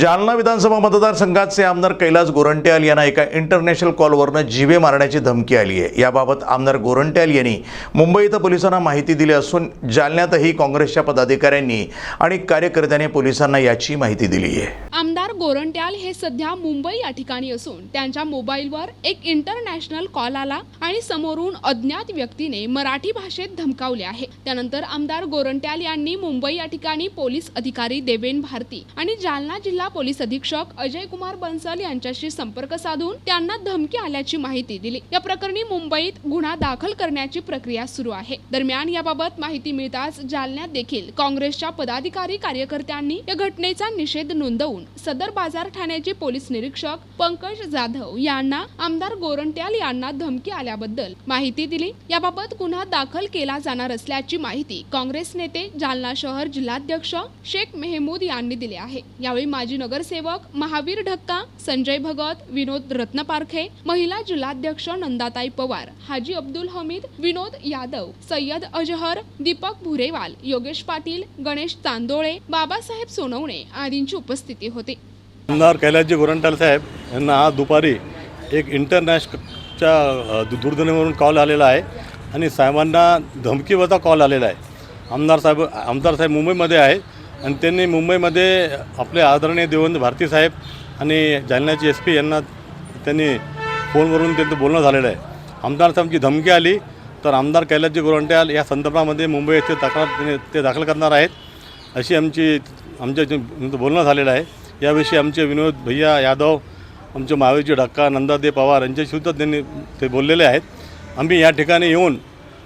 जालना विधानसभा मतदारसंघाचे आमदार कैलास गोरंट्याल यांना एका इंटरनॅशनल कॉलवरनं जीवे मारण्याची धमकी आली आहे. याबाबत आमदार गोरंट्याल यांनी मुंबई इथं पोलिसांना माहिती दिली असून जालन्यातही काँग्रेसच्या पदाधिकाऱ्यांनी आणि कार्यकर्त्यांनी पोलिसांना याची माहिती दिली आहे. आमदार गोरंट्याल हे सध्या मुंबई या ठिकाणी असून त्यांच्या मोबाईलवर एक इंटरनॅशनल कॉल आला आणि समोरून अज्ञात व्यक्तीने मराठी भाषेत धमकावले आहे. त्यानंतर आमदार गोरंट्याल यांनी मुंबई या ठिकाणी पोलीस अधिकारी देवेन भारती आणि जालना जिल्हा पोलीस अधीक्षक अजय कुमार बन्सल यांच्याशी संपर्क साधून त्यांना धमकी आल्याची माहिती दिली. या प्रकरणी मुंबईत गुन्हा दाखल करण्याची प्रक्रिया सुरू आहे. दरम्यान याबाबत माहिती मिळताच जालन्यात देखील काँग्रेसच्या पदाधिकारी कार्यकर्त्यांनी या घटनेचा निषेध नोंदवून सदर बाजार ठाण्याचे पोलीस निरीक्षक पंकज जाधव यांना आमदार गोरंट्याल यांना धमकी आल्याबद्दल माहिती दिली. याबाबत गुन्हा दाखल केला जाणार असल्याची माहिती काँग्रेस नेते जालना शहर जिल्हाध्यक्ष शेख मेहमूद यांनी दिली आहे. यावेळी माजी नगरसेवक महावीर ढक्का संजय भगत विनोद रत्नपारखे महिला जिल्हाध्यक्ष नंदाताई पवार हाजी अब्दुल हमीद विनोद यादव सय्यद अजहर दीपक भुरेवाल योगेश पाटील गणेश तांदोळे बाबासाहेब सोनवणे आदींची उपस्थिती होती. आमदार कैलासजी गोरंटाल साहेब यांना आज दुपारी एक इंटरनॅशनलच्या अ, दूरध्वनीवरून कॉल आलेला आहे आणि साहेबांना धमकीवरचा कॉल आलेला आहे. आमदार साहेब आमदार साहेब मुंबईमध्ये आहेत. आणि त्यांनी मुंबईमध्ये आपले आदरणीय देवेंद्र भारती साहेब आणि जालन्याचे एस पी यांना त्यांनी फोनवरून त्यांचं बोलणं झालेलं आहे. आमदार साहेबांची धमकी आली तर आमदार कैलासजी गोरंट्याल या संदर्भामध्ये मुंबई येथे तक्रार त्यांनी- ते दाखल करणार आहेत अशी आमची आमच्या बोलणं झालेलं आहे. याविषयी आमचे विनोद भैया यादव आमचे महावीरजी ढक्का नंदादे पवार यांच्याशीसुद्धा त्यांनी ते बोललेले आहेत. आम्ही या ठिकाणी येऊन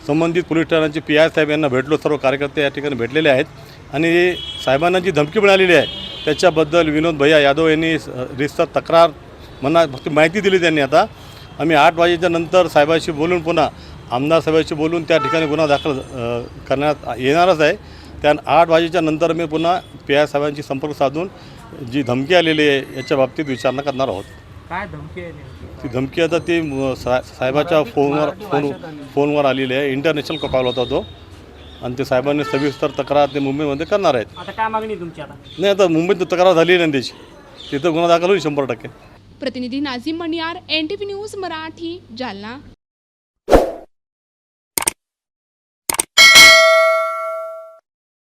संबंधित पोलीस ठाण्याचे पी आय साहेब यांना भेटलो सर्व कार्यकर्ते या ठिकाणी भेटलेले आहेत. आणि साहेबांना जी धमकी मिळालेली आहे त्याच्याबद्दल विनोद भैया यादव यांनी स- तक्रार म्हणा फक्त माहिती दिली त्यांनी आता. आम्ही आठ वाजेच्या नंतर साहेबांशी बोलून पुन्हा आमदार साहेबांशी बोलून त्या ठिकाणी गुन्हा दाखल करण्यात येणारच आहे. त्या आठ वाजेच्या नंतर मी पुन्हा पी आय साहेबांशी संपर्क साधून जी धमकी आलेली आहे याच्या बाबतीत विचारणा करणार आहोत. काय धमकी आहे नेमकी? ती धमकी आता ती म, सा साहेबाच्या फोनवर फोन फोनवर आलेली आहे. इंटरनॅशनल कॉल होता तो. आणि ते साहेबांनी सविस्तर तक्रार ते मुंबईमध्ये करणार आहेत. आता काय मागणी आहे तुमची आता? नाही आता मुंबईत तक्रार झाली नाही त्याची. तिथं गुन्हा दाखल होईल शंभर टक्के. प्रतिनिधी Nazim Maniyar N T news Marathi Jalna.